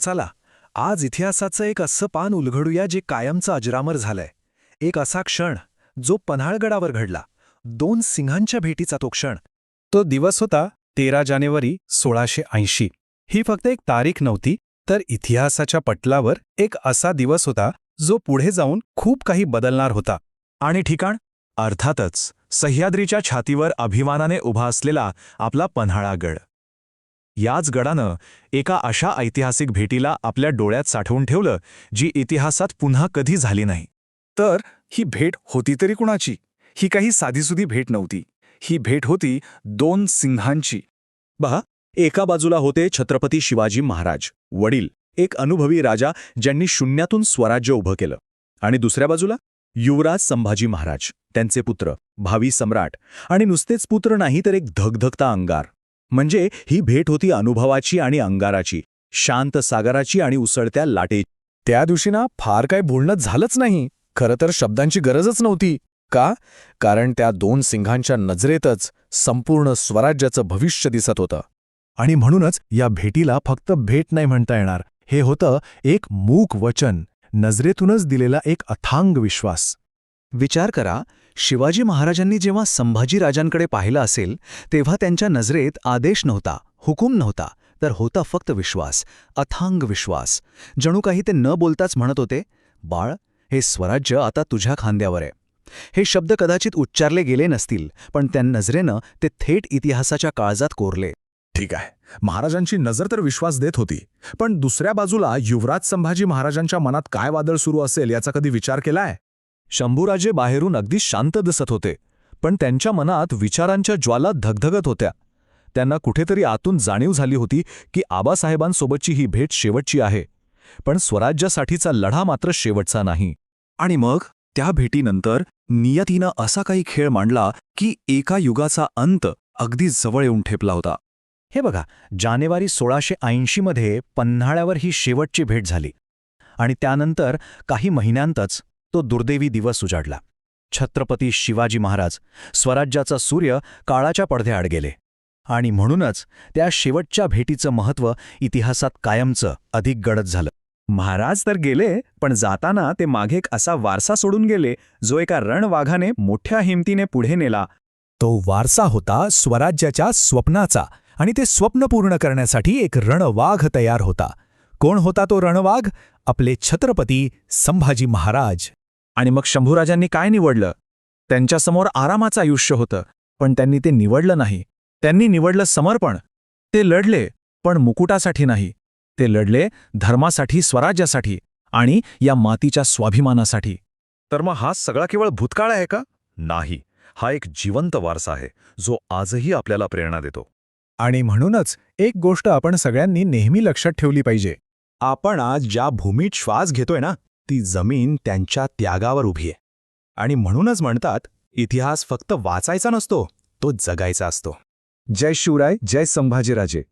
चला आज इतिहासाचं एक असं पान उलगडूया जे कायमचं अजरामर झालंय. एक असा क्षण जो पन्हाळगडावर घडला. दोन सिंहांच्या भेटीचा तो क्षण. तो दिवस होता तेरा जानेवारी सोळाशे ऐंशी. ही फक्त एक तारीख नव्हती तर इतिहासाच्या पटलावर एक असा दिवस होता जो पुढे जाऊन खूप काही बदलणार होता. आणि ठिकाण? अर्थातच सह्याद्रीच्या छातीवर अभिमानाने उभा असलेला आपला पन्हाळागड. याच गडानं एका अशा ऐतिहासिक भेटीला आपल्या डोळ्यात साठवून ठेवलं जी इतिहासात पुन्हा कधी झाली नाही. तर ही भेट होती तरी कुणाची? ही काही साधीसुधी भेट नव्हती. ही भेट होती दोन सिंहांची. बहा एका बाजूला होते छत्रपती शिवाजी महाराज वडील एक अनुभवी राजा ज्यांनी शून्यातून स्वराज्य उभं केलं. आणि दुसऱ्या बाजूला युवराज संभाजी महाराज त्यांचे पुत्र भावी सम्राट आणि नुसतेच पुत्र नाही तर एक धगधगता अंगार. म्हणजे ही भेट होती अनुभवाची आणि अंगाराची शांत सागराची आणि उसळत्या लाटे त्या दिवशी ना फार काय बोलणं झालंच नाही. खरं तर शब्दांची गरजच नव्हती. का? कारण त्या दोन सिंहांच्या नजरेतच संपूर्ण स्वराज्याचं भविष्य दिसत होतं. आणि म्हणूनच या भेटीला फक्त भेट नाही म्हणता येणार. हे होतं एक मूक वचन नजरेतूनच दिलेला एक अथांग विश्वास. विचार करा शिवाजी महाराजांनी जेव्हा संभाजी राजांकडे पाहिलं असेल तेव्हा त्यांच्या नजरेत आदेश नव्हता हुकूम नव्हता. तर होता फक्त विश्वास अथांग विश्वास. जणू काही ते न बोलताच म्हणत होते बाळ हे स्वराज्य आता तुझ्या खांद्यावर आहे. हे शब्द कदाचित उच्चारले गेले नसतील पण त्या नजरेनं ते थेट इतिहासाच्या काळजात कोरले. ठीक आहे. महाराजांची नजर तर विश्वास देत होती पण दुसऱ्या बाजूला युवराज संभाजी महाराजांच्या मनात काय वादळ सुरू असेल याचा कधी विचार केलाय? शंभूराजे बाहेरून अगदी शांत दिसत होते पण त्यांच्या मनात विचारांच्या ज्वाला धगधगत होत्या. त्यांना कुठेतरी आतून जाणीव झाली होती की आबासाहेबांसोबतची ही भेट शेवटची आहे पण स्वराज्यासाठीचा लढा मात्र शेवटचा नाही. आणि मग? त्या भेटीनंतर नियतीनं असा काही खेळ मांडला की एका युगाचा अंत अगदी जवळ येऊन ठेपला होता. हे बघा जानेवारी सोळाशे ऐंशीमध्ये पन्हाळ्यावर ही शेवटची भेट झाली. आणि त्यानंतर काही महिन्यांतच तो दुर्दैवी दिवस उजाडला. छत्रपती शिवाजी महाराज स्वराज्याचा सूर्य काळाच्या पडद्याआड गेले. आणि म्हणूनच त्या शेवटच्या भेटीचं महत्त्व इतिहासात कायमचं अधिक गडद झालं. महाराज तर गेले पण जाताना ते मागे एक असा वारसा सोडून गेले जो एका रणवाघाने मोठ्या हिमतीने पुढे नेला. तो वारसा होता स्वराज्याच्या स्वप्नाचा आणि ते स्वप्न पूर्ण करण्यासाठी एक रणवाघ तयार होता. कोण होता तो रणवाघ? आपले छत्रपती संभाजी महाराज. आणि मग शंभूराजांनी काय निवडलं? त्यांच्यासमोर आरामाचं आयुष्य होतं पण त्यांनी ते निवडलं नाही. त्यांनी निवडलं समर्पण. ते लढले पण मुकुटासाठी नाही. ते लढले धर्मासाठी स्वराज्यासाठी आणि या मातीच्या स्वाभिमानासाठी. तर मग हा सगळा केवळ भूतकाळ आहे का? नाही. हा एक जिवंत वारसा आहे जो आजही आपल्याला प्रेरणा देतो. आणि म्हणूनच एक गोष्ट आपण सगळ्यांनी नेहमी लक्षात ठेवली पाहिजे. आपण आज ज्या भूमीत श्वास घेतोय ना ती जमीन त्यांच्या त्यागावर उभी आहे. आणि म्हणूनच म्हणतात इतिहास फक्त वाचायचा नसतो तो जगायचा असतो. जय शिवराय जय संभाजीराजे.